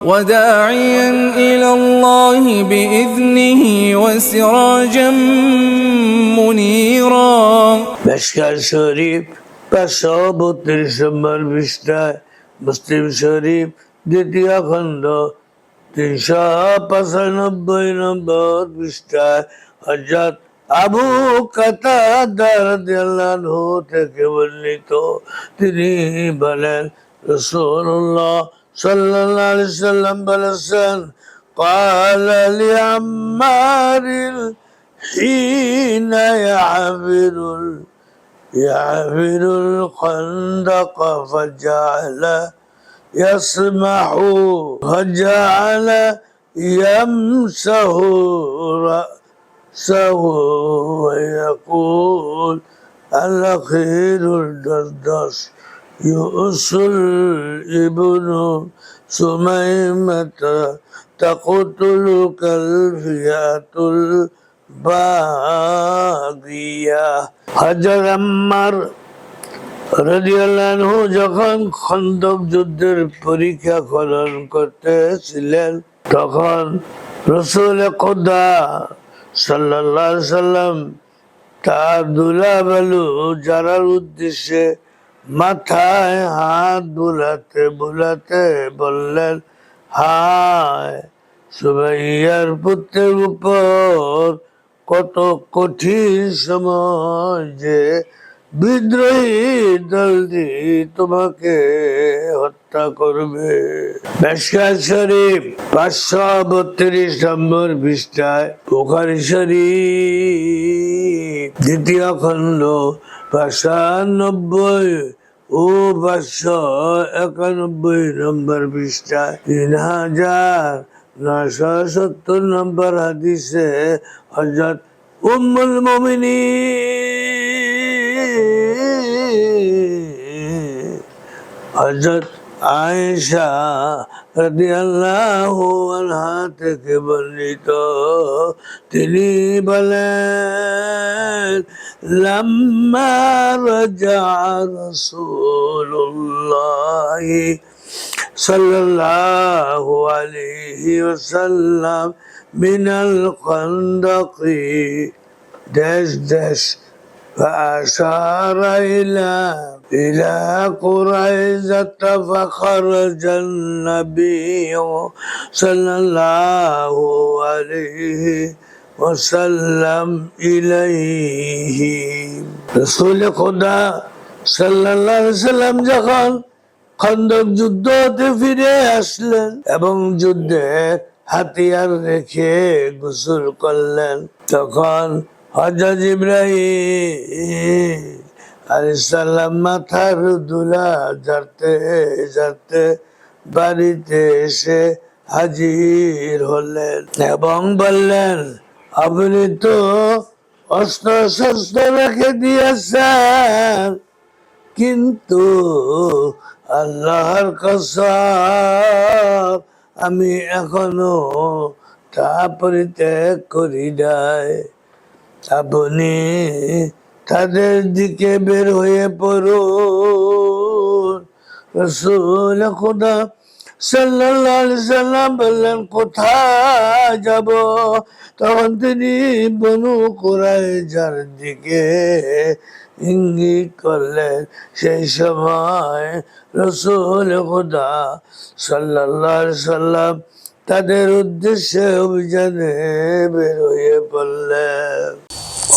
وداعيا إلى الله بإذنه وسراجا منيرا মেশকার শরীফ পাঁচশো বত্রিশ নম্বর পৃষ্ঠায় মুসলিম শরীফ দ্বিতীয় খণ্ড তিনশো পঁচানব্বই নম্বর পৃষ্ঠায় হজরত আবু কাতাদার দিয়াল্লাহু থেকে বর্ণিত তিনি বলেন রসুল্লাহ صلى الله عليه وسلم بلسان قال لعمار حين يعبر يعبر الخندق فجعل يسمح فجعل يمسه رأسه ويقول الأخير الدردش. يؤصل ابن سميمة تقتلك الفئة الباغية হাজার আম্মার রাদিয়াল্লাহু যখন খন্দক যুদ্ধের পরীক্ষা খনন করতেছিলেন তখন রসুল খোদা সাল্লাল্লাহু আলাইহি সাল্লাম তার দুলাবালু যারার উদ্দেশ্যে মাথায় হাত বুলাতে বুলাতে বললেন, হায় সুবাইয়ার পুত্রের উপর কত কঠিন সময় যে বিদ্রোহী দলটি তোমাকে হত্যা করবে। মেশকার শরীফ পাঁচশো বত্রিশ নম্বর পৃষ্ঠায় বুখারি শরীফ, দ্বিতীয় খণ্ড পাঁচানব্বই ও পাঁচশো একানব্বই নম্বর পৃষ্ঠা। তিন হাজার নশো সত্তর নম্বর হাদিসে হজরত উম্মুল মমিনি হজরত আয়েশা রাদিয়াল্লাহু আনহা থেকে বর্ণিত তিনি বলেন লাম্মা রাজা রাসূলুল্লাহ সাল্লাল্লাহু আলাইহি ওয়াসাল্লাম মিনাল খন্দকি দেশ দেশ فأشار إلى إلى قريزة فخرج النبي صلى الله عليه وسلم إليه رسول خدا صلى الله عليه وسلم যখন খন্দক যুদ্ধ হতে ফিরে আসলেন এবং যুদ্ধে হাতিয়ার রেখে গোসল করলেন তখন হজরত ইব্রাহিম আলাইসাল্লাম মাথার দুলা যাতে যাতে বাড়িতে এসে হাজির হলেন। এবং বললেন, আপনি তো অস্ত্র শস্ত্র রেখে দিয়েছেন, কিন্তু আল্লাহর কসম আমি এখনও তা পরিত্যাগ করি নাই। আপনি তাদের দিকে বের হয়ে পড়ুন রসুল খুদা সাল্লাম বললেন, কোথায় যাব? তখন তিনি বনু কুরাইজার দিকে ইঙ্গিত করলেন, সেই সময় রসুল খুদা আলাইহি সাল্লাম তাদের উদ্দেশ্যে অভিযানে বের হয়ে পড়লেন।